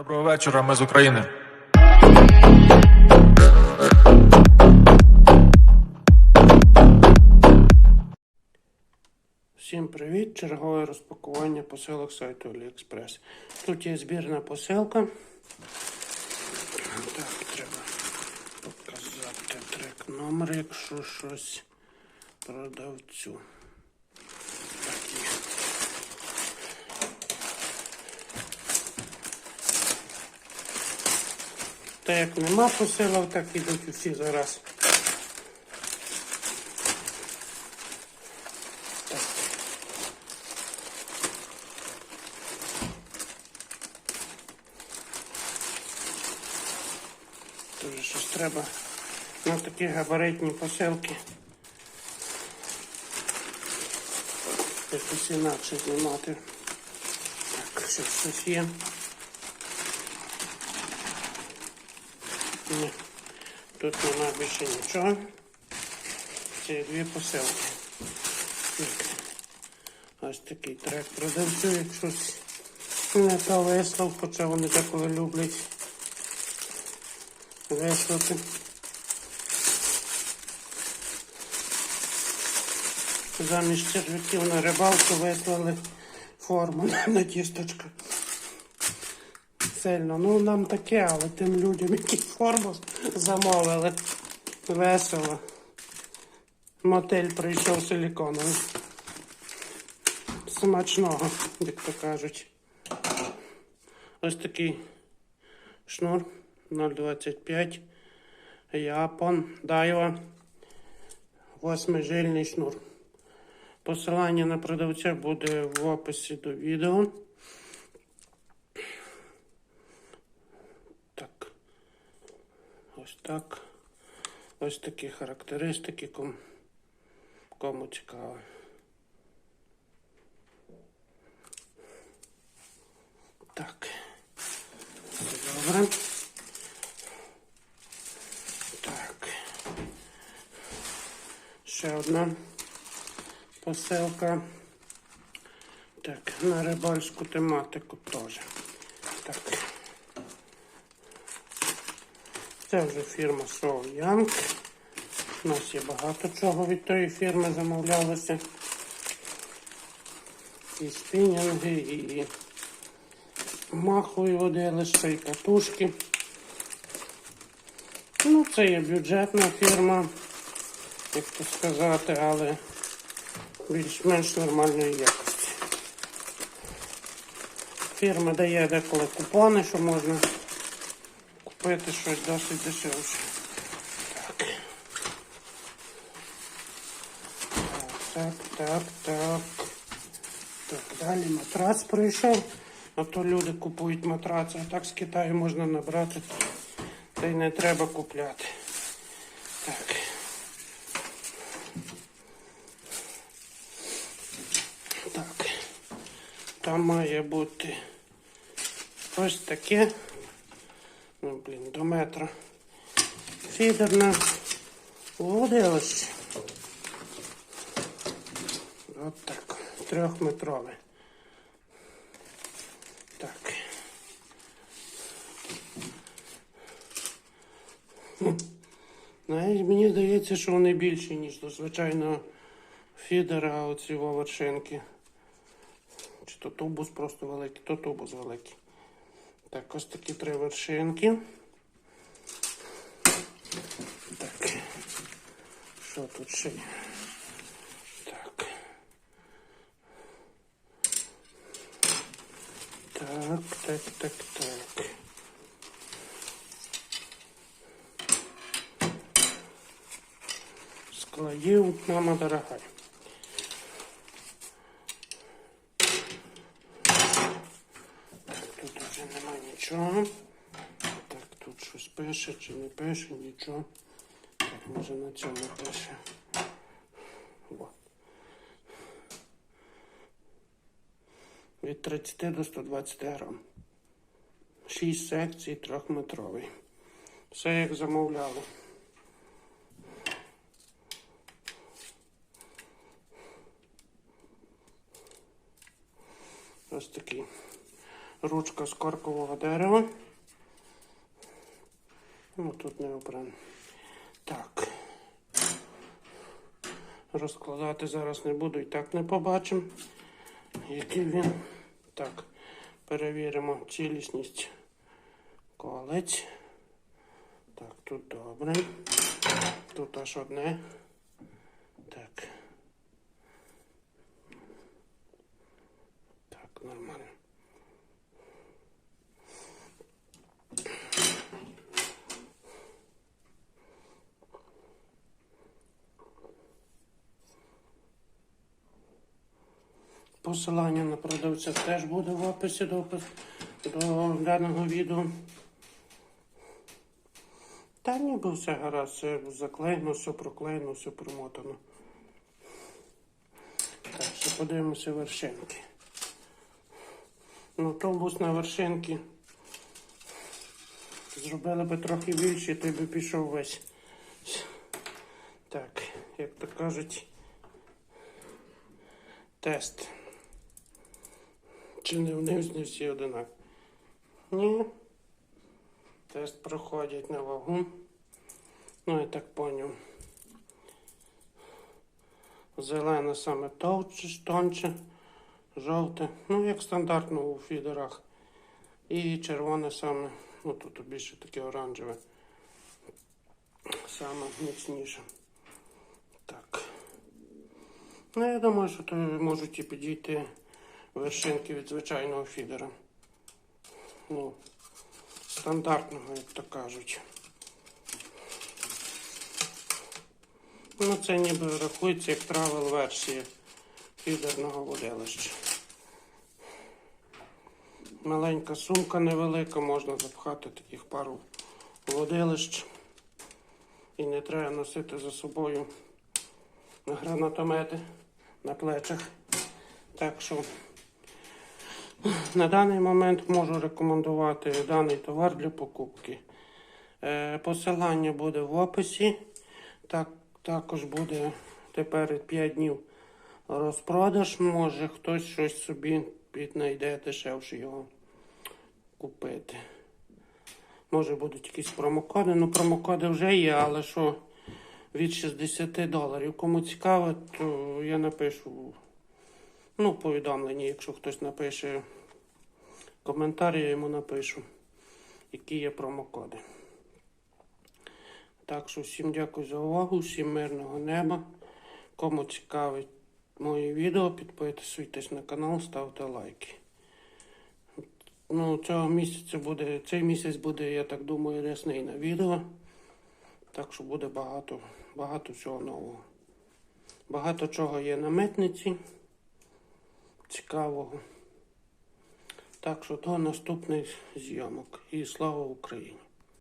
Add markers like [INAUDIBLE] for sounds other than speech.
Доброго вечора, ми з України. Всім привіт! Чергове розпакування посилок сайту AliExpress. Тут є збірна посилка. Так, треба показати трек номер, якщо щось продавцю. Та як нема посилок, так ідуть усі зараз. Дуже щось треба на такі габаритні посилки. Якось інакше знімати. Так, щось є. Ні, тут нема більше нічого. Це дві посилки. Ось такий трек продавцю, якщо не то вислав, вони такого люблять вислати. Замість черв'яків на рибалку вислали форму [LAUGHS] на тісточка. Сильно. Ну нам таке, але тим людям, які форму замовили. Весело. Мотель прийшов силіконовий. Смачного, як то кажуть. Ось такий шнур 0,25. Япон Дайва. Восьмижильний шнур. Посилання на продавця буде в описі до відео. Так. Ось так. Ось такі характеристики. Кому, цікаво. Так. Добре. Так. Ще одна посилка. Так, на рибальську тематику теж. Так. Це вже фірма Soul Young. У нас є багато чого від тої фірми замовлялося. І спінінги, і махові водилища, і катушки. Ну, це є бюджетна фірма, як то сказати, але більш-менш нормальної якості. Фірма дає деколи купони, що можна купити щось досить дешевше. Так. Так, так, так. Так, далі матрац прийшов. А то люди купують матраци, а так з Китаю можна набрати. Та й не треба купляти. Так. Так. Там має бути ось таке. Блін, до метра. Фідерне водилище. От так. Трьохметрове. Так. Навіть мені здається, що вони більші, ніж до звичайного фідера, оці вершинки. Чи то тубус просто великий, то тубус великий. Так, ось такі три вершинки. Так. Що тут ще? Так. Так, так, так, так. Складів, мама дорогая. Так, тут вже нема нічого. Так, тут щось пише чи не пише, нічого. Може на цьому пише. Від 30 до 120 грам. 6 секцій трьохметровий. Все як замовляли. Ось такий ручка з коркового дерева. Ну, тут не обрано. Так. Розкладати зараз не буду і так не побачимо, який він. Так, перевіримо цілісність колець. Так, тут добре. Тут аж одне. Так. Так, нормально. Посилання на продавця теж буде в описі до, до даного відео. Та ніби все гаразд, все заклеєно, все проклеєно, все промотано. Так, ще подивимося вершинки. Ну, товбус на вершинки. Зробили би трохи більше, той би пішов весь. Так, як то кажуть, тест. Чи не вниз не всі одинакові? Ні. Тест проходять на вагу. Ну, я так поняв. Зелене саме товче, тонче, жовте. Ну, як стандартно у фідерах. І червоне саме, ну тут більше таке оранжеве. Саме міцніше. Так. Ну, я думаю, що то можуть і підійти вершинки від звичайного фідера. Ну, стандартного, як то кажуть. Ну, це ніби рахується як травел версія фідерного водилища. Маленька сумка невелика, можна запхати таких пару водилищ. І не треба носити за собою гранатомети на плечах. Так що на даний момент можу рекомендувати даний товар для покупки. Е, Посилання буде в описі. Так, також буде тепер 5 днів розпродаж. Може хтось щось собі піднайде дешевше його купити. Може будуть якісь промокоди. Ну, промокоди вже є, але що від 60 доларів. Кому цікаво, то я напишу ну, повідомлення, якщо хтось напише коментар, я йому напишу, які є промокоди. Так що всім дякую за увагу, всім мирного неба. Кому цікавить моє відео, підписуйтесь на канал, ставте лайки. Ну, цього місяця буде, цей місяць буде, я так думаю, рясний на відео. Так що буде багато, багато всього нового. Багато чого є на митниці. Цікавого. Так що до наступних зйомок. І слава Україні!